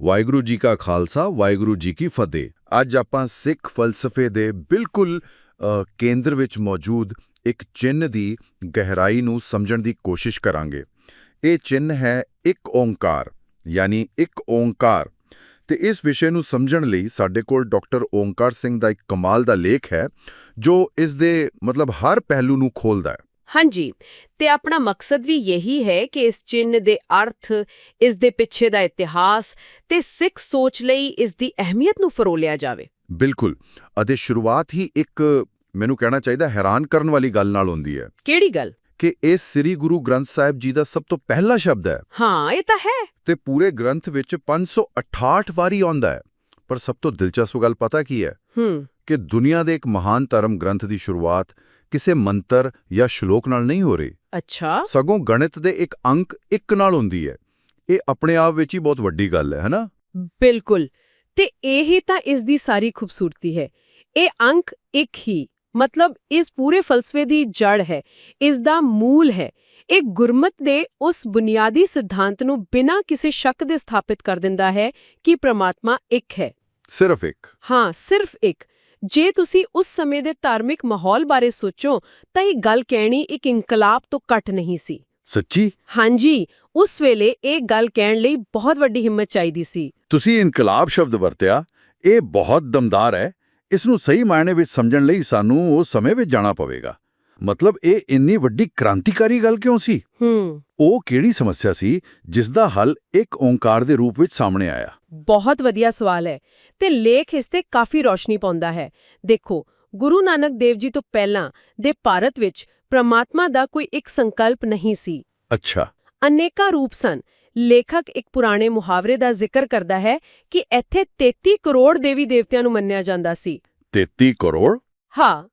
ਵਾਹਿਗੁਰੂ ਜੀ ਕਾ ਖਾਲਸਾ, ਵਾਹਿਗੁਰੂ ਜੀ ਕੀ ਫਤਿਹ। ਅੱਜ ਆਪਾਂ ਸਿੱਖ ਫਲਸਫੇ ਦੇ ਬਿਲਕੁਲ ਕੇਂਦਰ ਵਿੱਚ ਮੌਜੂਦ ਇੱਕ ਚਿੰਨ੍ਹ ਦੀ ਗਹਿਰਾਈ ਨੂੰ ਸਮਝਣ ਦੀ ਕੋਸ਼ਿਸ਼ ਕਰਾਂਗੇ। ਇਹ ਚਿੰਨ੍ਹ ਹੈ ਇੱਕ ਓੰਕਾਰ, ਯਾਨੀ ਇੱਕ ਓੰਕਾਰ। ਤੇ ਇਸ ਵਿਸ਼ੇ ਨੂੰ ਸਮਝਣ ਲਈ ਸਾਡੇ ਕੋਲ ਡਾਕਟਰ ਓੰਕਾਰ ਸਿੰਘ ਦਾ ਇੱਕ ਕਮਾਲ ਦਾ ਲੇਖ ਹੈ, ਜੋ ਇਸ ਦੇ ਮਤਲਬ ਹਰ ਪਹਿਲੂ ਨੂੰ ਖੋਲਦਾ ਹੈ। ਹਾਂਜੀ ਤੇ ਆਪਣਾ ਮਕਸਦ ਵੀ ਯਹੀ ਹੈ ਕਿ ਇਸ ਚਿੰਨ੍ਹ ਦੇ ਅਰਥ ਇਸ ਦੇ ਪਿੱਛੇ ਦਾ ਇਤਿਹਾਸ ਤੇ ਸਿੱਖ ਸੋਚ ਲਈ ਇਸ ਦੀ ਅਹਿਮੀਅਤ ਨੂੰ ਫਰੋਲਿਆ ਜਾਵੇ। ਬਿਲਕੁਲ ਅਤੇ ਸ਼ੁਰੂਆਤ ਹੀ ਇੱਕ ਮੈਨੂੰ ਕਹਿਣਾ ਚਾਹੀਦਾ ਹੈਰਾਨ ਕਰਨ ਵਾਲੀ ਗੱਲ ਨਾਲ ਹੁੰਦੀ ਹੈ। ਕਿਹੜੀ ਗੱਲ? ਕਿ ਇਹ ਸ੍ਰੀ ਗੁਰੂ ਗ੍ਰੰਥ ਸਾਹਿਬ ਜੀ ਦਾ ਸਭ ਤੋਂ ਪਹਿਲਾ ਸ਼ਬਦ ਹੈ। ਹਾਂ ਇਹ ਤਾਂ ਹੈ। ਤੇ ਪੂਰੇ ਗ੍ਰੰਥ ਵਿੱਚ 568 ਵਾਰੀ ਆਉਂਦਾ ਹੈ। ਪਰ ਸਭ ਤੋਂ ਦਿਲਚਸਪ ਗੱਲ ਪਤਾ ਕੀ ਹੈ? ਹੂੰ। ਕਿ ਦੁਨੀਆ ਦੇ ਇੱਕ ਮਹਾਨ ਧਰਮ ਗ੍ਰੰਥ ਦੀ ਸ਼ੁਰੂਆਤ ਕਿਸੇ ਮੰਤਰ ਜਾਂ ਸ਼ਲੋਕ ਨਾਲ ਨਹੀਂ ਹੋ ਰਹੀ। ਅੱਛਾ। ਸਗੋਂ ਗਣਿਤ ਦੇ ਇੱਕ ਅੰਕ ਇੱਕ ਨਾਲ ਹੁੰਦੀ ਹੈ। ਇਹ ਆਪਣੇ ਆਪ ਵਿੱਚ ਹੀ ਬਹੁਤ ਵੱਡੀ ਗੱਲ ਹੈ ਹੈਨਾ? ਬਿਲਕੁਲ। ਤੇ ਇਹੀ ਤਾਂ ਇਸ ਦੀ ਸਾਰੀ ਖੂਬਸੂਰਤੀ ਹੈ। ਇਹ ਅੰਕ ਇੱਕ ਹੀ ਮਤਲਬ ਇਸ ਪੂਰੇ ਫਲਸਫੇ ਦੀ ਜੜ ਹੈ। ਇਸ ਦਾ ਮੂਲ ਹੈ। ਇਹ ਗੁਰਮਤ ਦੇ ਉਸ ਬੁਨਿਆਦੀ ਸਿਧਾਂਤ ਨੂੰ ਬਿਨਾਂ ਕਿਸੇ ਸ਼ੱਕ ਦੇ ਸਥਾਪਿਤ ਕਰ ਦਿੰਦਾ ਹੈ ਕਿ ਪ੍ਰਮਾਤਮਾ ਇੱਕ ਹੈ। ਸਿਰਫ ਇੱਕ। ਹਾਂ ਸਿਰਫ ਇੱਕ। ਜੇ ਤੁਸੀਂ ਉਸ ਸਮੇਂ ਦੇ ਧਾਰਮਿਕ ਮਾਹੌਲ ਬਾਰੇ ਸੋਚੋ ਤਾਂ ਇਹ ਗੱਲ ਕਹਿਣੀ ਇੱਕ ਇਨਕਲਾਬ ਤੋਂ ਘੱਟ ਨਹੀਂ ਸੀ। ਸੱਚੀ? ਹਾਂਜੀ ਉਸ ਵੇਲੇ ਇਹ ਗੱਲ ਕਹਿਣ ਲਈ ਬਹੁਤ ਵੱਡੀ ਹਿੰਮਤ ਚਾਹੀਦੀ ਸੀ। ਤੁਸੀਂ ਇਨਕਲਾਬ ਸ਼ਬਦ ਵਰਤਿਆ ਇਹ ਬਹੁਤ ਦਮਦਾਰ ਹੈ। ਇਸ ਨੂੰ ਸਹੀ ਮਾਇਨੇ ਵਿੱਚ ਸਮਝਣ ਲਈ ਸਾਨੂੰ ਉਸ ਸਮੇਂ ਵਿੱਚ ਜਾਣਾ ਪਵੇਗਾ। ਮਤਲਬ ਇਹ ਇੰਨੀ ਵੱਡੀ ਕ੍ਰਾਂਤੀਕਾਰੀ ਗੱਲ ਕਿਉਂ ਸੀ? ਹੂੰ। ਉਹ ਕਿਹੜੀ ਸਮੱਸਿਆ ਸੀ ਜਿਸ ਦਾ ਹੱਲ ਇੱਕ ਓੰਕਾਰ ਦੇ ਰੂਪ ਵਿੱਚ ਸਾਹਮਣੇ ਆਇਆ? ਬਹੁਤ ਵਧੀਆ ਸਵਾਲ ਹੈ ਤੇ ਲੇਖ ਇਸ ਤੇ ਕਾਫੀ ਰੌਸ਼ਨੀ ਪਾਉਂਦਾ ਹੈ। ਦੇਖੋ ਗੁਰੂ ਨਾਨਕ ਦੇਵ ਜੀ ਤੋਂ ਪਹਿਲਾਂ ਦੇ ਭਾਰਤ ਵਿੱਚ ਪ੍ਰਮਾਤਮਾ ਦਾ ਕੋਈ ਇੱਕ ਸੰਕਲਪ ਨਹੀਂ ਸੀ। ਅੱਛਾ। ਅਨੇਕਾਂ ਰੂਪ ਸਨ। ਲੇਖਕ ਇੱਕ ਪੁਰਾਣੇ ਮੁਹਾਵਰੇ ਦਾ ਜ਼ਿਕਰ ਕਰਦਾ ਹੈ ਕਿ ਇੱਥੇ 33 ਕਰੋੜ ਦੇਵੀ ਦੇਵਤਿਆਂ ਨੂੰ ਮੰਨਿਆ ਜਾਂਦਾ ਸੀ। 33 ਕਰੋੜ? ਹਾਂ।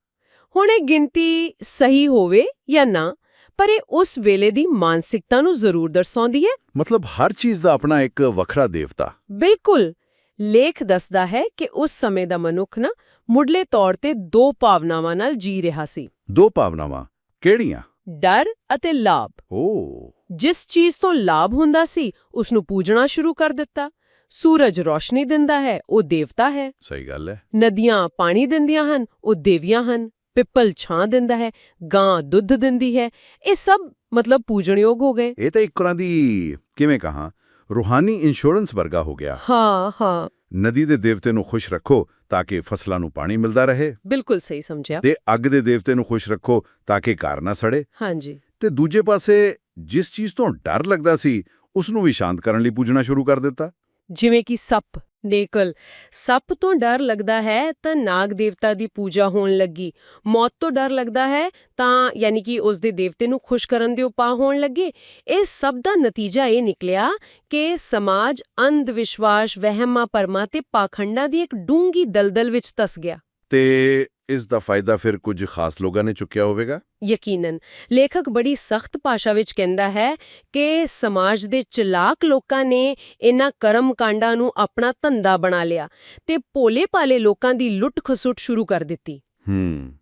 ਹੁਣ ਇਹ ਗਿਣਤੀ ਸਹੀ ਹੋਵੇ ਜਾਂ ਨਾ ਪਰ ਇਹ ਉਸ ਵੇਲੇ ਦੀ ਮਾਨਸਿਕਤਾ ਨੂੰ ਜ਼ਰੂਰ ਦਰਸਾਉਂਦੀ ਹੈ। ਮਤਲਬ ਹਰ ਚੀਜ਼ ਦਾ ਆਪਣਾ ਇੱਕ ਵੱਖਰਾ ਦੇਵਤਾ। ਬਿਲਕੁਲ। ਲੇਖ ਦੱਸਦਾ ਹੈ ਕਿ ਉਸ ਸਮੇਂ ਦਾ ਮਨੁੱਖ ਨਾ ਮੁੱਢਲੇ ਤੌਰ ਤੇ ਦੋ ਭਾਵਨਾਵਾਂ ਨਾਲ ਜੀ ਰਿਹਾ ਸੀ। ਦੋ ਭਾਵਨਾਵਾਂ ਕਿਹੜੀਆਂ? ਡਰ ਅਤੇ ਲਾਭ। ਓ। ਜਿਸ ਚੀਜ਼ ਤੋਂ ਲਾਭ ਹੁੰਦਾ ਸੀ ਉਸ ਨੂੰ ਪੂਜਣਾ ਸ਼ੁਰੂ ਕਰ ਦਿੱਤਾ। ਸੂਰਜ ਰੋਸ਼ਨੀ ਦਿੰਦਾ ਹੈ ਉਹ ਦੇਵਤਾ ਹੈ। ਸਹੀ ਗੱਲ ਹੈ। ਨਦੀਆਂ ਪਾਣੀ ਦਿੰਦੀਆਂ ਹਨ ਉਹ ਦੇਵੀਆਂ ਹਨ। ਪਿੱਪਲ ਛਾਂ ਦਿੰਦਾ ਹੈ ਗਾਂ ਦੁੱਧ ਦਿੰਦੀ ਹੈ ਇਹ ਸਭ ਮਤਲਬ ਪੂਜਣਯੋਗ ਹੋ ਗਏ। ਇਹ ਤਾਂ ਇੱਕ ਤਰ੍ਹਾਂ ਦੀ ਕਿਵੇਂ ਕਹਾਂ ਰੂਹਾਨੀ ਇੰਸ਼ੋਰੈਂਸ ਵਰਗਾ ਹੋ ਗਿਆ। ਹਾਂ ਹਾਂ। ਨਦੀ ਦੇ ਦੇਵਤੇ ਨੂੰ ਖੁਸ਼ ਰੱਖੋ ਤਾਂ ਕਿ ਫਸਲਾਂ ਨੂੰ ਪਾਣੀ ਮਿਲਦਾ ਰਹੇ। ਬਿਲਕੁਲ ਸਹੀ ਸਮਝਿਆ। ਤੇ ਅੱਗ ਦੇ ਦੇਵਤੇ ਨੂੰ ਖੁਸ਼ ਰੱਖੋ ਤਾਂ ਕਿ ਘਰ ਨਾ ਸੜੇ। ਹਾਂਜੀ। ਤੇ ਦੂਜੇ ਪਾਸੇ ਜਿਸ ਚੀਜ਼ ਤੋਂ ਡਰ ਲੱਗਦਾ ਸੀ ਉਸ ਨੂੰ ਵੀ ਸ਼ਾਂਤ ਕਰਨ ਲਈ ਪੂਜਣਾ ਸ਼ੁਰੂ ਕਰ ਦਿੱਤਾ। ਜਿਵੇਂ ਕਿ ਸੱਪ। ਨੇਕਲ ਸੱਪ ਤੋਂ ਡਰ ਲੱਗਦਾ ਹੈ ਤਾਂ ਨਾਗ ਦੇਵਤਾ ਦੀ ਪੂਜਾ ਹੋਣ ਲੱਗੀ। ਮੌਤ ਤੋਂ ਡਰ ਲੱਗਦਾ ਹੈ ਤਾਂ ਯਾਨੀ ਕਿ ਉਸ ਦੇ ਦੇਵਤੇ ਨੂੰ ਖੁਸ਼ ਕਰਨ ਦੇ ਉਪਾਅ ਹੋਣ ਲੱਗੇ। ਇਹ ਸਭ ਦਾ ਨਤੀਜਾ ਇਹ ਨਿਕਲਿਆ ਕਿ ਸਮਾਜ ਅੰਧ ਵਿਸ਼ਵਾਸ ਵਹਿਮਾਂ ਪਰਮਾਂ ਤੇ ਪਾਖੰਡਾਂ ਦੀ ਇੱਕ ਡੂੰਗੀ ਦਲਦਲ ਵਿੱਚ ਤਸ ਗਿਆ। ਤੇ ਇਸ ਦਾ ਫਾਇਦਾ ਫਿਰ ਕੁਝ ਖਾਸ ਲੋਕਾਂ ਨੇ ਚੁੱਕਿਆ ਹੋਵੇਗਾ? ਯਕੀਨਨ। ਲੇਖਕ ਬੜੀ ਸਖਤ ਭਾਸ਼ਾ ਵਿੱਚ ਕਹਿੰਦਾ ਹੈ ਕਿ ਸਮਾਜ ਦੇ ਚਲਾਕ ਲੋਕਾਂ ਨੇ ਇਹਨਾਂ ਕਰਮ ਕਾਂਡਾਂ ਨੂੰ ਆਪਣਾ ਧੰਦਾ ਬਣਾ ਲਿਆ ਤੇ ਭੋਲੇ-ਭਾਲੇ ਲੋਕਾਂ ਦੀ ਲੁੱਟ-ਖਸੁੱਟ ਸ਼ੁਰੂ ਕਰ ਦਿੱਤੀ।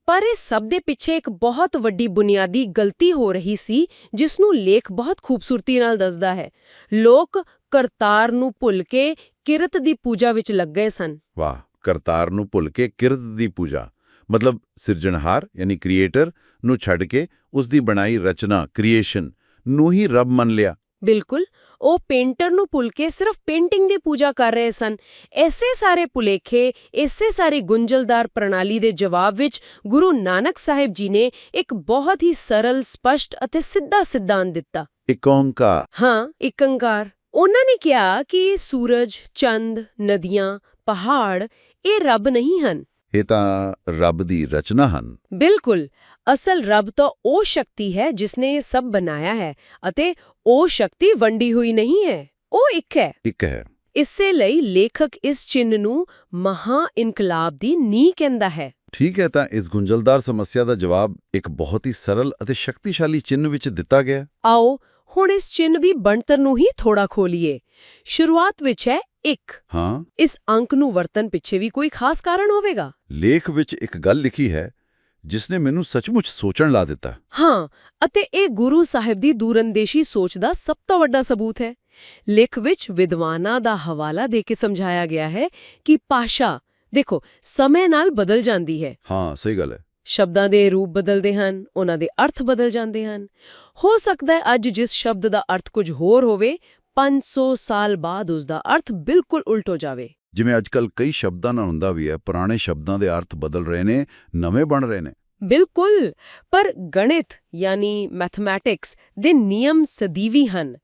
ਪਰ ਇਹ ਸਭ ਦੇ ਪਿੱਛੇ ਇੱਕ ਬਹੁਤ ਵੱਡੀ ਬੁਨਿਆਦੀ ਗਲਤੀ ਹੋ ਰਹੀ ਸੀ ਜਿਸ ਨੂੰ ਲੇਖ ਬਹੁਤ ਖੂਬਸੂਰਤੀ ਨਾਲ ਦੱਸਦਾ ਹੈ। ਲੋਕ ਕਰਤਾਰ ਨੂੰ ਭੁੱਲ ਕੇ ਕਿਰਤ ਦੀ ਪੂਜਾ ਵਿੱਚ ਲੱਗ ਗਏ ਸਨ। ਵਾਹ ਕਰਤਾਰ ਨੂੰ ਭੁੱਲ ਕੇ ਕਿਰਤ ਦੀ ਪੂਜਾ। ਮਤਲਬ ਸਿਰਜਣਹਾਰ ਯਾਨੀ ਕ੍ਰੀਏਟਰ ਨੂੰ ਛੱਡ ਕੇ ਉਸ ਦੀ ਬਣਾਈ ਰਚਨਾ ਕ੍ਰੀਏਸ਼ਨ ਨੂੰ ਹੀ ਰੱਬ ਮੰਨ ਲਿਆ। ਬਿਲਕੁਲ। ਉਹ ਪੇਂਟਰ ਨੂੰ ਭੁੱਲ ਕੇ ਸਿਰਫ ਪੇਂਟਿੰਗ ਦੀ ਪੂਜਾ ਕਰ ਰਹੇ ਸਨ। ਐਸੇ ਸਾਰੇ ਭੁਲੇਖੇ ਐਸੇ ਸਾਰੇ ਗੁੰਝਲਦਾਰ ਪ੍ਰਣਾਲੀ ਦੇ ਜਵਾਬ ਵਿੱਚ ਗੁਰੂ ਨਾਨਕ ਸਾਹਿਬ ਜੀ ਨੇ ਇੱਕ ਬਹੁਤ ਹੀ ਸਰਲ ਸਪਸ਼ਟ ਅਤੇ ਸਿੱਧਾ ਸਿਧਾਂਤ ਦਿੱਤਾ। ਇੱਕ ਓੰਕਾਰ ਹਾਂ ਇੱਕ ਅੰਕਾਰ ਉਹਨਾਂ ਨੇ ਕਿਹਾ ਕਿ ਸੂਰਜ ਚੰਦ ਨਦੀਆਂ ਪਹਾੜ ਇਹ ਰੱਬ ਨਹੀਂ ਹਨ। ਇਹ ਤਾਂ ਰੱਬ ਦੀ ਰਚਨਾ ਹਨ। ਬਿਲਕੁਲ। ਅਸਲ ਰੱਬ ਤਾਂ ਉਹ ਸ਼ਕਤੀ ਹੈ ਜਿਸ ਨੇ ਇਹ ਸਭ ਬਣਾਇਆ ਹੈ ਅਤੇ ਉਹ ਸ਼ਕਤੀ ਵੰਡੀ ਹੋਈ ਨਹੀਂ ਹੈ ਉਹ ਇੱਕ ਹੈ। ਇੱਕ ਹੈ। ਇਸੇ ਲਈ ਲੇਖਕ ਇਸ ਚਿੰਨ ਨੂੰ ਮਹਾ ਇਨਕਲਾਬ ਦੀ ਨੀ ਕਹਿੰਦਾ ਹੈ। ਠੀਕ ਹੈ ਤਾਂ ਇਸ ਗੁੰਝਲਦਾਰ ਸਮੱਸਿਆ ਦਾ ਜਵਾਬ ਇੱਕ ਬਹੁਤ ਹੀ ਸਰਲ ਅਤੇ ਸ਼ਕਤੀਸ਼ਾਲੀ ਚਿੰਨ੍ਹ ਵਿੱਚ ਦਿੱਤਾ ਗਿਆ। ਆਓ ਹੁਣ ਇਸ ਚਿੰਨ ਦੀ ਬਣਤਰ ਨੂੰ ਹੀ ਥੋੜਾ ਖੋਲੀਏ। ਸ਼ੁਰੂਆਤ ਵਿੱਚ ਹੈ ਇੱਕ। ਹਾਂ। ਇਸ ਅੰਕ ਨੂੰ ਵਰਤਨ ਪਿੱਛੇ ਵੀ ਕੋਈ ਖਾਸ ਕਾਰਨ ਹੋਵੇਗਾ? ਲੇਖ ਵਿੱਚ ਇੱਕ ਗੱਲ ਲਿਖੀ ਹੈ ਜਿਸ ਨੇ ਮੈਨੂੰ ਸੱਚਮੁੱਚ ਸੋਚਣ ਲਾ ਦਿੱਤਾ। ਹਾਂ ਅਤੇ ਇਹ ਗੁਰੂ ਸਾਹਿਬ ਦੀ ਦੂਰੰਦੇਸ਼ੀ ਸੋਚ ਦਾ ਸਭ ਤੋਂ ਵੱਡਾ ਸਬੂਤ ਹੈ। ਲਿਖ ਵਿੱਚ ਵਿਦਵਾਨਾਂ ਦਾ ਹਵਾਲਾ ਦੇ ਕੇ ਸਮਝਾਇਆ ਗਿਆ ਹੈ ਕਿ ਭਾਸ਼ਾ ਦੇਖੋ ਸਮੇਂ ਨਾਲ ਬਦਲ ਜਾਂਦੀ ਹੈ। ਹਾਂ ਸਹੀ ਗੱਲ ਹੈ। ਸ਼ਬਦਾਂ ਦੇ ਰੂਪ ਬਦਲਦੇ ਹਨ ਉਹਨਾਂ ਦੇ ਅਰਥ ਬਦਲ ਜਾਂਦੇ ਹਨ। ਹੋ ਸਕਦਾ ਹੈ ਅੱਜ ਜਿਸ ਸ਼ਬਦ ਦਾ ਅਰਥ ਕੁਝ ਹੋਰ ਹੋਵੇ 500 ਸਾਲ ਬਾਅਦ ਉਸ ਦਾ ਅਰਥ ਬਿਲਕੁਲ ਉਲਟ ਹੋ ਜਾਵੇ। ਜਿਵੇਂ ਅੱਜਕੱਲ ਕਈ ਸ਼ਬਦਾਂ ਨਾਲ ਹੁੰਦਾ ਵੀ ਹੈ ਪੁਰਾਣੇ ਸ਼ਬਦਾਂ ਦੇ ਅਰਥ ਬਦਲ ਰਹੇ ਨੇ ਨਵੇਂ ਬਣ ਰਹੇ ਨੇ। ਬਿਲਕੁਲ! ਪਰ ਗਣਿਤ ਯਾਨੀ ਮੈਥਮੈਟਿਕਸ ਦੇ ਨਿਯਮ ਸਦੀਵੀ ਹਨ।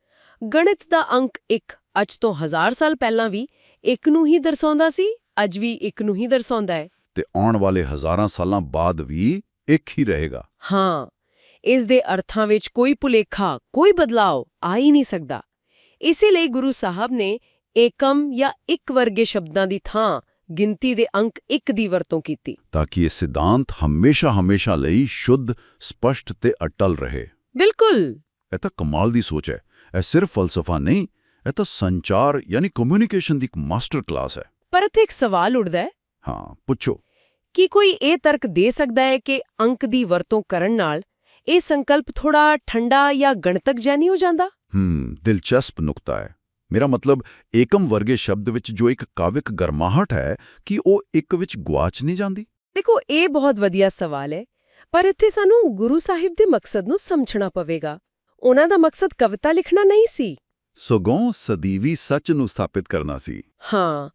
ਗਣਿਤ ਦਾ ਅੰਕ 1 ਅੱਜ ਤੋਂ ਹਜ਼ਾਰ ਸਾਲ ਪਹਿਲਾਂ ਵੀ ਇੱਕ ਨੂੰ ਹੀ ਦਰਸਾਉਂਦਾ ਸੀ ਅੱਜ ਵੀ ਇੱਕ ਨੂੰ ਹੀ ਦਰਸਾਉਂਦਾ ਹੈ। ਤੇ ਆਉਣ ਵਾਲੇ ਹਜ਼ਾਰਾਂ ਸਾਲਾਂ ਬਾਅਦ ਵੀ ਇੱਕ ਹੀ ਰਹੇਗਾ। ਹਾਂ ਇਸ ਦੇ ਅਰਥਾਂ ਵਿੱਚ ਕੋਈ ਭੁਲੇਖਾ ਕੋਈ ਬਦਲਾਅ ਆ ਹੀ ਨਹੀਂ ਸਕਦਾ। ਇਸੇ ਲਈ ਗੁਰੂ ਸਾਹਿਬ ਨੇ ਏਕਮ ਜਾਂ ਇੱਕ ਵਰਗੇ ਸ਼ਬਦਾਂ ਦੀ ਥਾਂ ਗਿਣਤੀ ਦੇ ਅੰਕ 1 ਦੀ ਵਰਤੋਂ ਕੀਤੀ। ਤਾਂ ਕਿ ਇਹ ਸਿਧਾਂਤ ਹਮੇਸ਼ਾ ਹਮੇਸ਼ਾ ਲਈ ਸ਼ੁੱਧ ਸਪਸ਼ਟ ਤੇ ਅਟਲ ਰਹੇ। ਬਿਲਕੁਲ! ਇਹ ਤਾਂ ਕਮਾਲ ਦੀ ਸੋਚ ਹੈ। ਇਹ ਸਿਰਫ ਫਲਸਫਾ ਨਹੀਂ ਇਹ ਤਾਂ ਸੰਚਾਰ ਯਾਨੀ ਕਮਿਊਨੀਕੇਸ਼ਨ ਦੀ ਇੱਕ ਮਾਸਟਰ ਕਲਾਸ ਹੈ। ਪਰ ਇੱਥੇ ਇੱਕ ਸਵਾਲ ਉੱਠਦਾ ਹੈ। ਹਾਂ ਪੁੱਛੋ। ਕੀ ਕੋਈ ਇਹ ਤਰਕ ਦੇ ਸਕਦਾ ਹੈ ਕਿ ਅੰਕ ਦੀ ਵਰਤੋਂ ਕਰਨ ਨਾਲ ਇਹ ਸੰਕਲਪ ਥੋੜਾ ਠੰਡਾ ਜਾਂ ਗਣਤਕ ਜਿਹਾ ਨਹੀਂ ਹੋ ਜਾਂਦਾ? ਹਮ ਦਿਲਚਸਪ ਨੁਕਤਾ ਹੈ। ਮੇਰਾ ਮਤਲਬ ਏਕਮ ਵਰਗੇ ਸ਼ਬਦ ਵਿੱਚ ਜੋ ਇੱਕ ਕਾਵਿਕ ਗਰਮਾਹਟ ਹੈ ਕਿ ਉਹ ਇੱਕ ਵਿੱਚ ਗਵਾਚ ਨਹੀਂ ਜਾਂਦੀ? ਦੇਖੋ ਇਹ ਬਹੁਤ ਵਧੀਆ ਸਵਾਲ ਹੈ ਪਰ ਇੱਥੇ ਸਾਨੂੰ ਗੁਰੂ ਸਾਹਿਬ ਦੇ ਮਕਸਦ ਨੂੰ ਸਮਝਣਾ ਪਵੇਗਾ। ਉਹਨਾਂ ਦਾ ਮਕਸਦ ਕਵਿਤਾ ਲਿਖਣਾ ਨਹੀਂ ਸੀ। ਸਗੋਂ ਸਦੀਵੀ ਸੱਚ ਨੂੰ ਸਥਾਪਿਤ ਕਰਨਾ ਸੀ। ਹਾਂ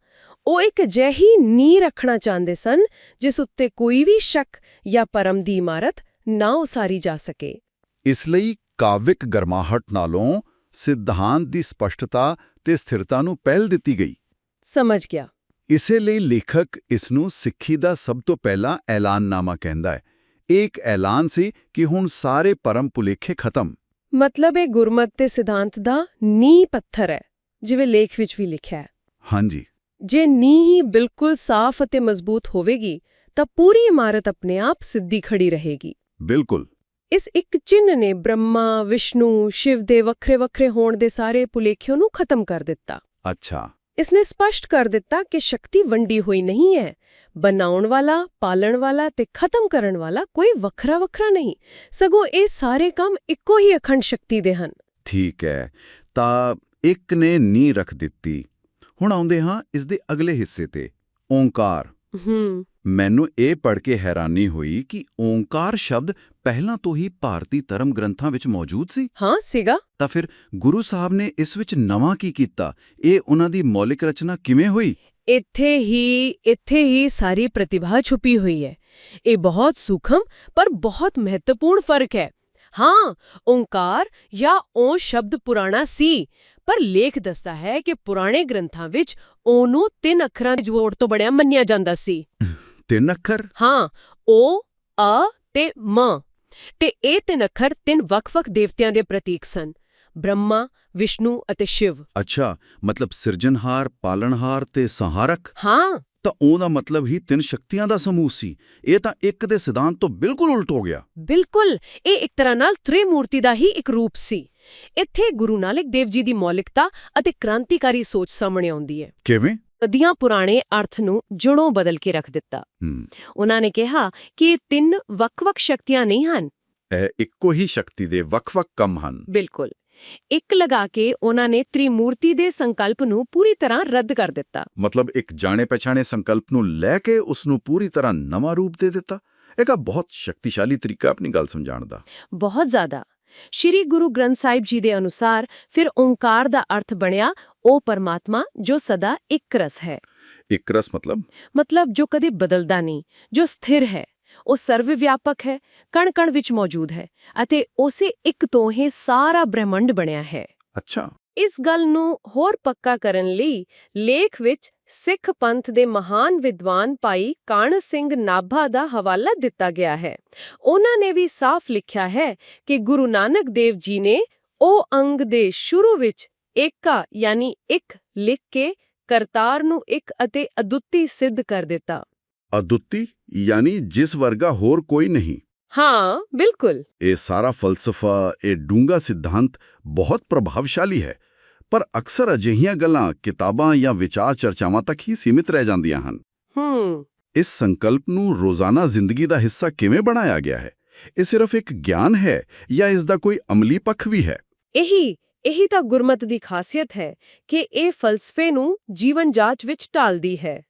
ਉਹ ਇੱਕ ਅਜਿਹੀ ਨੀਂਹ ਰੱਖਣਾ ਚਾਹੁੰਦੇ ਸਨ ਜਿਸ ਉੱਤੇ ਕੋਈ ਵੀ ਸ਼ੱਕ ਜਾਂ ਪਰਮ ਦੀ ਇਮਾਰਤ ਨਾ ਉਸਾਰੀ ਜਾ ਸਕੇ। ਇਸ ਲਈ ਕਾਵਿਕ ਗਰਮਾਹਟ ਨਾਲੋਂ ਸਿਧਾਂਤ ਦੀ ਸਪਸ਼ਟਤਾ ਤੇ ਸਥਿਰਤਾ ਨੂੰ ਪਹਿਲ ਦਿੱਤੀ ਗਈ। ਸਮਝ ਗਿਆ। ਇਸੇ ਲਈ ਲੇਖਕ ਇਸ ਨੂੰ ਸਿੱਖੀ ਦਾ ਸਭ ਤੋਂ ਪਹਿਲਾ ਐਲਾਨਨਾਮਾ ਕਹਿੰਦਾ ਹੈ। ਇੱਕ ਐਲਾਨ ਸੀ ਕਿ ਹੁਣ ਸਾਰੇ ਪਰਮ ਭੁਲੇਖੇ ਖਤਮ। ਮਤਲਬ ਇਹ ਗੁਰਮਤ ਤੇ ਸਿਧਾਂਤ ਦਾ ਨੀਂਹ ਪੱਥਰ ਹੈ ਜਿਵੇਂ ਲੇਖ ਵਿੱਚ ਵੀ ਲਿਖਿਆ ਹੈ। ਹਾਂਜੀ। ਜੇ ਨੀਂਹ ਹੀ ਬਿਲਕੁਲ ਸਾਫ਼ ਅਤੇ ਮਜ਼ਬੂਤ ਹੋਵੇਗੀ ਤਾਂ ਪੂਰੀ ਇਮਾਰਤ ਆਪਣੇ ਆਪ ਸਿੱਧੀ ਖੜੀ ਰਹੇਗੀ। ਬਿਲਕੁਲ। ਇਸ ਇੱਕ ਚਿੰਨ ਨੇ ਬ੍ਰਹਮਾ ਵਿਸ਼ਨੂੰ ਸ਼ਿਵ ਦੇ ਵੱਖਰੇ ਵੱਖਰੇ ਹੋਣ ਦੇ ਸਾਰੇ ਭੁਲੇਖਿਆਂ ਨੂੰ ਖਤਮ ਕਰ ਦਿੱਤਾ। ਅੱਛਾ। ਇਸ ਨੇ ਸਪਸ਼ਟ ਕਰ ਦਿੱਤਾ ਕਿ ਸ਼ਕਤੀ ਵੰਡੀ ਹੋਈ ਨਹੀਂ ਹੈ। ਬਣਾਉਣ ਵਾਲਾ ਪਾਲਣ ਵਾਲਾ ਤੇ ਖਤਮ ਕਰਨ ਵਾਲਾ ਕੋਈ ਵੱਖਰਾ ਵੱਖਰਾ ਨਹੀਂ। ਸਗੋਂ ਇਹ ਸਾਰੇ ਕੰਮ ਇੱਕੋ ਹੀ ਅਖੰਡ ਸ਼ਕਤੀ ਦੇ ਹਨ। ਠੀਕ ਹੈ। ਤਾਂ ਇੱਕ ਨੇ ਨੀ ਰੱਖ ਦਿੱਤੀ। ਹੁਣ ਆਉਂਦੇ ਹਾਂ ਇਸ ਦੇ ਅਗਲੇ ਹਿੱਸੇ ਤੇ ਓੰਕਾਰ। ਹੂੰ। ਮੈਨੂੰ ਇਹ ਪੜ੍ਹ ਕੇ ਹੈਰਾਨੀ ਹੋਈ ਕਿ ਓੰਕਾਰ ਸ਼ਬਦ ਪਹਿਲਾਂ ਤੋਂ ਹੀ ਭਾਰਤੀ ਧਰਮ ਗ੍ਰੰਥਾਂ ਵਿੱਚ ਮੌਜੂਦ ਸੀ। ਹਾਂ ਸੀਗਾ। ਤਾਂ ਫਿਰ ਗੁਰੂ ਸਾਹਿਬ ਨੇ ਇਸ ਵਿੱਚ ਨਵਾਂ ਕੀ ਕੀਤਾ? ਇਹ ਉਹਨਾਂ ਦੀ ਮੌਲਿਕ ਰਚਨਾ ਕਿਵੇਂ ਹੋਈ? ਇੱਥੇ ਹੀ ਇੱਥੇ ਹੀ ਸਾਰੀ ਪ੍ਰਤਿਭਾ ਛੁਪੀ ਹੋਈ ਹੈ। ਇਹ ਬਹੁਤ ਸੂਖਮ ਪਰ ਬਹੁਤ ਮਹੱਤਵਪੂਰਨ ਫ਼ਰਕ ਹੈ। ਹਾਂ ਓੰਕਾਰ ਜਾਂ ਓ ਸ਼ਬਦ ਪੁਰਾਣਾ ਸੀ ਪਰ ਲੇਖ ਦੱਸਦਾ ਹੈ ਕਿ ਪੁਰਾਣੇ ਗ੍ਰੰਥਾਂ ਵਿੱਚ ਓ ਨੂੰ ਤਿੰਨ ਅੱਖਰਾਂ ਦੇ ਜੋੜ ਤੋਂ ਬਣਿਆ ਮੰਨਿਆ ਜਾਂਦਾ ਸੀ। ਤਿੰਨ ਅੱਖਰ ਹਾਂ ਓ ਅ ਤੇ ਮ। ਤੇ ਇਹ ਤਿੰਨ ਅੱਖਰ ਤਿੰਨ ਵੱਖ-ਵੱਖ ਦੇਵਤਿਆਂ ਦੇ ਪ੍ਰਤੀਕ ਸਨ ਬ੍ਰਹਮਾ ਵਿਸ਼ਨੂੰ ਅਤੇ ਸ਼ਿਵ। ਅੱਛਾ ਮਤਲਬ ਸਿਰਜਣਹਾਰ ਪਾਲਣਹਾਰ ਤੇ ਸੰਹਾਰਕ? ਹਾਂ। ਤਾਂ ਉਹਦਾ ਮਤਲਬ ਹੀ ਤਿੰਨ ਸ਼ਕਤੀਆਂ ਦਾ ਸਮੂਹ ਸੀ। ਇਹ ਤਾਂ ਇੱਕ ਦੇ ਸਿਧਾਂਤ ਤੋਂ ਬਿਲਕੁਲ ਉਲਟ ਹੋ ਗਿਆ। ਬਿਲਕੁਲ ਇਹ ਇੱਕ ਤਰ੍ਹਾਂ ਨਾਲ ਤ੍ਰਿਮੂਰਤੀ ਦਾ ਹੀ ਇੱਕ ਰੂਪ ਸੀ। ਇੱਥੇ ਗੁਰੂ ਨਾਨਕ ਦੇਵ ਜੀ ਦੀ ਮੌਲਿਕਤਾ ਅਤੇ ਕ੍ਰਾਂਤੀਕਾਰੀ ਸੋਚ ਸਾਹਮਣੇ ਆਉਂਦੀ ਹੈ। ਕਿਵੇਂ? ਸਦੀਆਂ ਪੁਰਾਣੇ ਅਰਥ ਨੂੰ ਜੜੋਂ ਬਦਲ ਕੇ ਰੱਖ ਦਿੱਤਾ। ਉਹਨਾਂ ਨੇ ਕਿਹਾ ਕਿ ਇਹ ਤਿੰਨ ਵੱਖ-ਵੱਖ ਸ਼ਕਤੀਆਂ ਨਹੀਂ ਹਨ। ਇਹ ਇੱਕੋ ਹੀ ਸ਼ਕਤੀ ਦੇ ਵੱਖ-ਵੱਖ ਕੰਮ ਹਨ। ਬਿਲਕੁਲ। ਇੱਕ ਲਗਾ ਕੇ ਉਹਨਾਂ ਨੇ ਤ੍ਰਿਮੂਰਤੀ ਦੇ ਸੰਕਲਪ ਨੂੰ ਪੂਰੀ ਤਰ੍ਹਾਂ ਰੱਦ ਕਰ ਦਿੱਤਾ। ਮਤਲਬ ਇੱਕ ਜਾਣੇ ਪਛਾਣੇ ਸੰਕਲਪ ਨੂੰ ਲੈ ਕੇ ਉਸ ਨੂੰ ਪੂਰੀ ਤਰ੍ਹਾਂ ਨਵਾਂ ਰੂਪ ਦੇ ਦਿੱਤਾ? ਇਹ ਕਾ ਬਹੁਤ ਸ਼ਕਤੀਸ਼ਾਲੀ ਤਰੀਕਾ ਆਪਣੀ ਗੱਲ ਸਮਝਾਉਣ ਦਾ। ਬਹੁਤ ਜ਼ਿਆਦਾ। ਸ਼੍ਰੀ ਗੁਰੂ ਗ੍ਰੰਥ ਸਾਹਿਬ ਜੀ ਦੇ ਅਨੁਸਾਰ ਫਿਰ ਓੰਕਾਰ ਦਾ ਅਰਥ ਬਣਿਆ ਉਹ ਪਰਮਾਤਮਾ ਜੋ ਸਦਾ ਇੱਕ ਰਸ ਹੈ ਇੱਕ ਰਸ ਮਤਲਬ ਮਤਲਬ ਜੋ ਕਦੇ ਬਦਲਦਾ ਨਹੀਂ ਜੋ ਸਥਿਰ ਹੈ ਉਹ ਸਰਵ ਵਿਆਪਕ ਹੈ ਕਣ ਕਣ ਵਿੱਚ ਮੌਜੂਦ ਹੈ ਅਤੇ ਉਸੇ ਇੱਕ ਤੋਂ ਹੀ ਸਾਰਾ ਬ੍ਰਹਿਮੰਡ ਬਣਿਆ ਹੈ ਅੱਛਾ ਇਸ ਗੱਲ ਨੂੰ ਹੋਰ ਪੱਕਾ ਕਰਨ ਲਈ ਲੇਖ ਵਿੱਚ ਸਿੱਖ ਪੰਥ ਦੇ ਮਹਾਨ ਵਿਦਵਾਨ ਭਾਈ ਕਾਣ ਸਿੰਘ ਨਾਭਾ ਦਾ ਹਵਾਲਾ ਦਿੱਤਾ ਗਿਆ ਹੈ ਉਹਨਾਂ ਨੇ ਵੀ ਸਾਫ਼ ਲਿਖਿਆ ਹੈ ਕਿ ਗੁਰੂ ਨਾਨਕ ਦੇਵ ਜੀ ਨੇ ਉਹ ਅੰਗ ਦੇ ਸ਼ੁਰੂ ਵਿੱਚ ਏਕਾ ਯਾਨੀ ਇੱਕ ਲਿਖ ਕੇ ਕਰਤਾਰ ਨੂੰ ਇੱਕ ਅਤੇ ਅਦੁੱਤੀ ਸਿੱਧ ਕਰ ਦਿੱਤਾ। ਅਦੁੱਤੀ ਯਾਨੀ ਜਿਸ ਵਰਗਾ ਹੋਰ ਕੋਈ ਨਹੀਂ। ਹਾਂ ਬਿਲਕੁਲ। ਇਹ ਸਾਰਾ ਫਲਸਫਾ ਇਹ ਡੂੰਗਾ ਸਿਧਾਂਤ ਬਹੁਤ ਪ੍ਰਭਾਵਸ਼ਾਲੀ ਹੈ ਪਰ ਅਕਸਰ ਅਜਿਹੀਆਂ ਗੱਲਾਂ ਕਿਤਾਬਾਂ ਜਾਂ ਵਿਚਾਰ ਚਰਚਾਵਾਂ ਤੱਕ ਹੀ ਸੀਮਿਤ ਰਹਿ ਜਾਂਦੀਆਂ ਹਨ। ਹੂੰ। ਇਸ ਸੰਕਲਪ ਨੂੰ ਰੋਜ਼ਾਨਾ ਜ਼ਿੰਦਗੀ ਦਾ ਹਿੱਸਾ ਕਿਵੇਂ ਬਣਾਇਆ ਗਿਆ ਹੈ? ਇਹ ਸਿਰਫ ਇੱਕ ਗਿਆਨ ਹੈ ਜਾਂ ਇਸ ਦਾ ਕੋਈ ਅਮਲੀ ਪੱਖ ਵੀ ਹੈ? ਇਹੀ ਇਹੀ ਤਾਂ ਗੁਰਮਤ ਦੀ ਖਾਸੀਅਤ ਹੈ ਕਿ ਇਹ ਫਲਸਫੇ ਨੂੰ ਜੀਵਨ ਜਾਂਚ ਵਿੱਚ ਢਾਲਦੀ ਹੈ।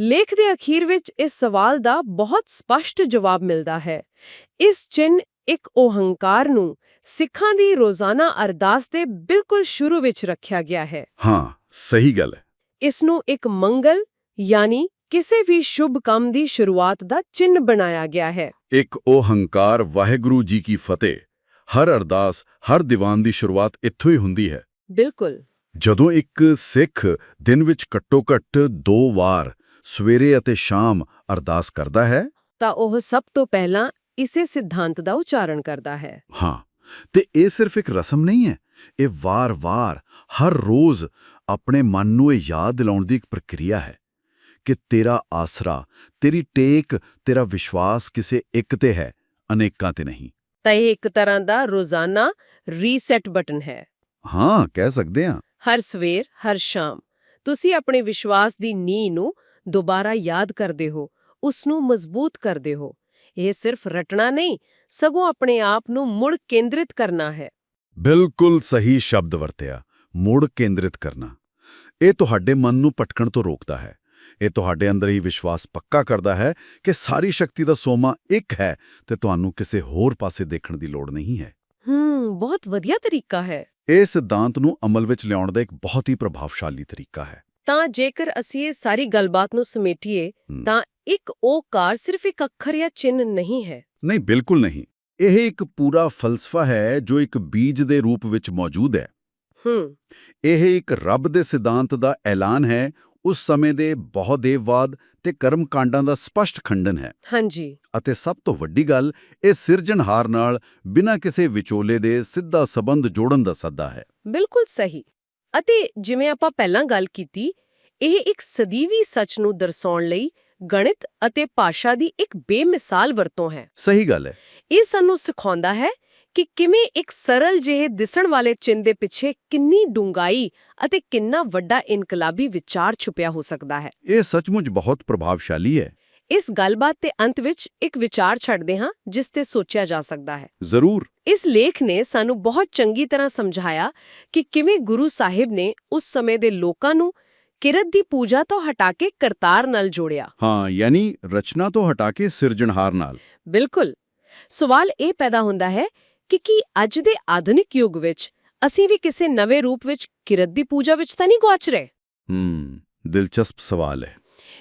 ਲੇਖ ਦੇ ਅਖੀਰ ਵਿੱਚ ਇਸ ਸਵਾਲ ਦਾ ਬਹੁਤ ਸਪਸ਼ਟ ਜਵਾਬ ਮਿਲਦਾ ਹੈ। ਇਸ ਚਿੰਨ ਇੱਕ ਓਹੰਕਾਰ ਨੂੰ ਸਿੱਖਾਂ ਦੀ ਰੋਜ਼ਾਨਾ ਅਰਦਾਸ ਦੇ ਬਿਲਕੁਲ ਸ਼ੁਰੂ ਵਿੱਚ ਰੱਖਿਆ ਗਿਆ ਹੈ। ਹਾਂ ਸਹੀ ਗੱਲ ਹੈ। ਇਸ ਨੂੰ ਇੱਕ ਮੰਗਲ ਯਾਨੀ ਕਿਸੇ ਵੀ ਸ਼ੁਭ ਕੰਮ ਦੀ ਸ਼ੁਰੂਆਤ ਦਾ ਚਿੰਨ ਬਣਾਇਆ ਗਿਆ ਹੈ। ਇੱਕ ਉਹ ਹੰਕਾਰ ਵਾਹਿਗੁਰੂ ਜੀ ਕੀ ਫਤਿਹ। ਹਰ ਅਰਦਾਸ ਹਰ ਦੀਵਾਨ ਦੀ ਸ਼ੁਰੂਆਤ ਇੱਥੋਂ ਹੀ ਹੁੰਦੀ ਹੈ। ਬਿਲਕੁਲ। ਜਦੋਂ ਇੱਕ ਸਿੱਖ ਦਿਨ ਵਿੱਚ ਘੱਟੋ-ਘੱਟ ਦੋ ਵਾਰ ਸਵੇਰੇ ਅਤੇ ਸ਼ਾਮ ਅਰਦਾਸ ਕਰਦਾ ਹੈ ਤਾਂ ਉਹ ਸਭ ਤੋਂ ਪਹਿਲਾਂ ਇਸੇ ਸਿਧਾਂਤ ਦਾ ਉਚਾਰਨ ਕਰਦਾ ਹੈ। ਹਾਂ ਤੇ ਇਹ ਸਿਰਫ ਇੱਕ ਰਸਮ ਨਹੀਂ ਹੈ ਇਹ ਵਾਰ-ਵਾਰ ਹਰ ਰੋਜ਼ ਆਪਣੇ ਮਨ ਨੂੰ ਇਹ ਯਾਦ ਦਿਲਾਉਣ ਦੀ ਇੱਕ ਪ੍ਰਕਿਰਿਆ ਹੈ ਕਿ ਤੇਰਾ ਆਸਰਾ ਤੇਰੀ ਟੇਕ ਤੇਰਾ ਵਿਸ਼ਵਾਸ ਕਿਸੇ ਇੱਕ ਤੇ ਹੈ ਅਨੇਕਾਂ ਤੇ ਨਹੀਂ। ਤਾਂ ਇਹ ਇੱਕ ਤਰ੍ਹਾਂ ਦਾ ਰੋਜ਼ਾਨਾ ਰੀਸੈਟ ਬਟਨ ਹੈ। ਹਾਂ ਕਹਿ ਸਕਦੇ ਹਾਂ। ਹਰ ਸਵੇਰ ਹਰ ਸ਼ਾਮ। ਤੁਸੀਂ ਆਪਣੇ ਵਿਸ਼ਵਾਸ ਦੀ ਨੀਂਹ ਨੂੰ ਦੁਬਾਰਾ ਯਾਦ ਕਰਦੇ ਹੋ ਉਸ ਨੂੰ ਮਜ਼ਬੂਤ ਕਰਦੇ ਹੋ। ਇਹ ਸਿਰਫ ਰਟਣਾ ਨਹੀਂ ਸਗੋਂ ਆਪਣੇ ਆਪ ਨੂੰ ਮੁੜ ਕੇਂਦਰਿਤ ਕਰਨਾ ਹੈ। ਬਿਲਕੁਲ ਸਹੀ ਸ਼ਬਦ ਵਰਤਿਆ ਮੁੜ ਕੇਂਦਰਿਤ ਕਰਨਾ। ਇਹ ਤੁਹਾਡੇ ਮਨ ਨੂੰ ਭਟਕਣ ਤੋਂ ਰੋਕਦਾ ਹੈ। ਇਹ ਤੁਹਾਡੇ ਅੰਦਰ ਹੀ ਵਿਸ਼ਵਾਸ ਪੱਕਾ ਕਰਦਾ ਹੈ ਕਿ ਸਾਰੀ ਸ਼ਕਤੀ ਦਾ ਸੋਮਾ ਇੱਕ ਹੈ ਤੇ ਤੁਹਾਨੂੰ ਕਿਸੇ ਹੋਰ ਪਾਸੇ ਦੇਖਣ ਦੀ ਲੋੜ ਨਹੀਂ ਹੈ। ਹੂੰ ਬਹੁਤ ਵਧੀਆ ਤਰੀਕਾ ਹੈ। ਇਹ ਸਿਧਾਂਤ ਨੂੰ ਅਮਲ ਵਿੱਚ ਲਿਆਉਣ ਦਾ ਇੱਕ ਬਹੁਤ ਹੀ ਪ੍ਰਭਾਵਸ਼ਾਲੀ ਤਰੀਕਾ ਹੈ। ਤਾਂ ਜੇਕਰ ਅਸੀਂ ਇਹ ਸਾਰੀ ਗੱਲਬਾਤ ਨੂੰ ਸਮੇਟੀਏ ਤਾਂ ਇੱਕ ਓਕਾਰ ਸਿਰਫ ਇੱਕ ਅੱਖਰ ਜਾਂ ਚਿੰਨ ਨਹੀਂ ਹੈ। ਨਹੀਂ ਬਿਲਕੁਲ ਨਹੀਂ। ਇਹ ਇੱਕ ਪੂਰਾ ਫਲਸਫਾ ਹੈ ਜੋ ਇੱਕ ਬੀਜ ਦੇ ਰੂਪ ਵਿੱਚ ਮੌਜੂਦ ਹੈ। ਹੂੰ। ਇਹ ਇੱਕ ਰੱਬ ਦੇ ਸਿਧਾਂਤ ਦਾ ਐਲਾਨ ਹੈ ਉਸ ਸਮੇਂ ਦੇ ਬਹੁਦੇਵਵਾਦ ਤੇ ਕਰਮ ਕਾਂਡਾਂ ਦਾ ਸਪਸ਼ਟ ਖੰਡਨ ਹੈ। ਹਾਂਜੀ। ਅਤੇ ਸਭ ਤੋਂ ਵੱਡੀ ਗੱਲ ਇਹ ਸਿਰਜਣਹਾਰ ਨਾਲ ਬਿਨਾਂ ਕਿਸੇ ਵਿਚੋਲੇ ਦੇ ਸਿੱਧਾ ਸਬੰਧ ਜੋੜਨ ਦਾ ਸੱਦਾ ਹੈ। ਬਿਲਕੁਲ ਸਹੀ। ਅਤੇ ਜਿਵੇਂ ਆਪਾਂ ਪਹਿਲਾਂ ਗੱਲ ਕੀਤੀ ਇਹ ਇੱਕ ਸਦੀਵੀ ਸੱਚ ਨੂੰ ਦਰਸਾਉਣ ਲਈ ਗਣਿਤ ਅਤੇ ਭਾਸ਼ਾ ਦੀ ਇੱਕ ਬੇਮਿਸਾਲ ਵਰਤੋਂ ਹੈ। ਸਹੀ ਗੱਲ ਹੈ। ਇਹ ਸਾਨੂੰ ਸਿਖਾਉਂਦਾ ਹੈ ਕਿ ਕਿਵੇਂ ਇੱਕ ਸਰਲ ਜਿਹੇ ਦਿਸਣ ਵਾਲੇ ਚਿੰਨ ਦੇ ਪਿੱਛੇ ਕਿੰਨੀ ਡੂੰਘਾਈ ਅਤੇ ਕਿੰਨਾ ਵੱਡਾ ਇਨਕਲਾਬੀ ਵਿਚਾਰ ਛੁਪਿਆ ਹੋ ਸਕਦਾ ਹੈ? ਇਹ ਸੱਚਮੁੱਚ ਬਹੁਤ ਪ੍ਰਭਾਵਸ਼ਾਲੀ ਹੈ। ਇਸ ਗੱਲਬਾਤ ਦੇ ਅੰਤ ਵਿੱਚ ਇੱਕ ਵਿਚਾਰ ਛੱਡਦੇ ਹਾਂ ਜਿਸ ਤੇ ਸੋਚਿਆ ਜਾ ਸਕਦਾ ਹੈ। ਜ਼ਰੂਰ। ਇਸ ਲੇਖ ਨੇ ਸਾਨੂੰ ਬਹੁਤ ਚੰਗੀ ਤਰ੍ਹਾਂ ਸਮਝਾਇਆ ਕਿ ਕਿਵੇਂ ਗੁਰੂ ਸਾਹਿਬ ਨੇ ਉਸ ਸਮੇਂ ਦੇ ਲੋਕਾਂ ਨੂੰ ਕਿਰਤ ਦੀ ਪੂਜਾ ਤੋਂ ਹਟਾ ਕੇ ਕਰਤਾਰ ਨਾਲ ਜੋੜਿਆ। ਹਾਂ ਯਾਨੀ ਰਚਨਾ ਤੋਂ ਹਟਾ ਕੇ ਸਿਰਜਣਹਾਰ ਨਾਲ। ਬਿਲਕੁਲ। ਸਵਾਲ ਇਹ ਪੈਦਾ ਹੁੰਦਾ ਹੈ ਕਿ ਕੀ ਅੱਜ ਦੇ ਆਧੁਨਿਕ ਯੁੱਗ ਵਿੱਚ ਅਸੀਂ ਵੀ ਕਿਸੇ ਨਵੇਂ ਰੂਪ ਵਿੱਚ ਕਿਰਤ ਦੀ ਪੂਜਾ ਵਿੱਚ ਤਾਂ ਨਹੀਂ ਗੁਆਚ ਰਹੇ। ਹੂੰ ਦਿਲਚਸਪ ਸਵਾਲ ਹੈ।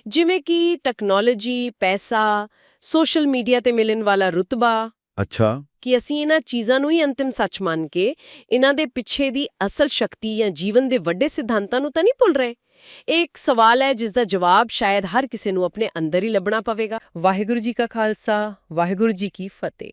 ਜਿਵੇਂ ਕਿ ਟੈਕਨੋਲੋਜੀ ਪੈਸਾ ਸੋਸ਼ਲ ਮੀਡੀਆ ਤੇ ਮਿਲਣ ਵਾਲਾ ਰੁਤਬਾ। ਅੱਛਾ। ਕਿ ਅਸੀਂ ਇਹਨਾਂ ਚੀਜ਼ਾਂ ਨੂੰ ਹੀ ਅੰਤਿਮ ਸੱਚ ਮੰਨ ਕੇ ਇਹਨਾਂ ਦੇ ਪਿੱਛੇ ਦੀ ਅਸਲ ਸ਼ਕਤੀ ਜਾਂ ਜੀਵਨ ਦੇ ਵੱਡੇ ਸਿਧਾਂਤਾਂ ਨੂੰ ਤਾਂ ਨਹੀਂ ਭੁੱਲ ਰਹੇ। ਇਹ ਇੱਕ ਸਵਾਲ ਹੈ ਜਿਸ ਦਾ ਜਵਾਬ ਸ਼ਾਇਦ ਹਰ ਕਿਸੇ ਨੂੰ ਆਪਣੇ ਅੰਦਰ ਹੀ ਲੱਭਣਾ ਪਵੇਗਾ। ਵਾਹਿਗੁਰੂ ਜੀ ਕਾ ਖਾਲਸਾ ਵਾਹਿਗੁਰੂ ਜੀ ਕੀ ਫਤਿਹ।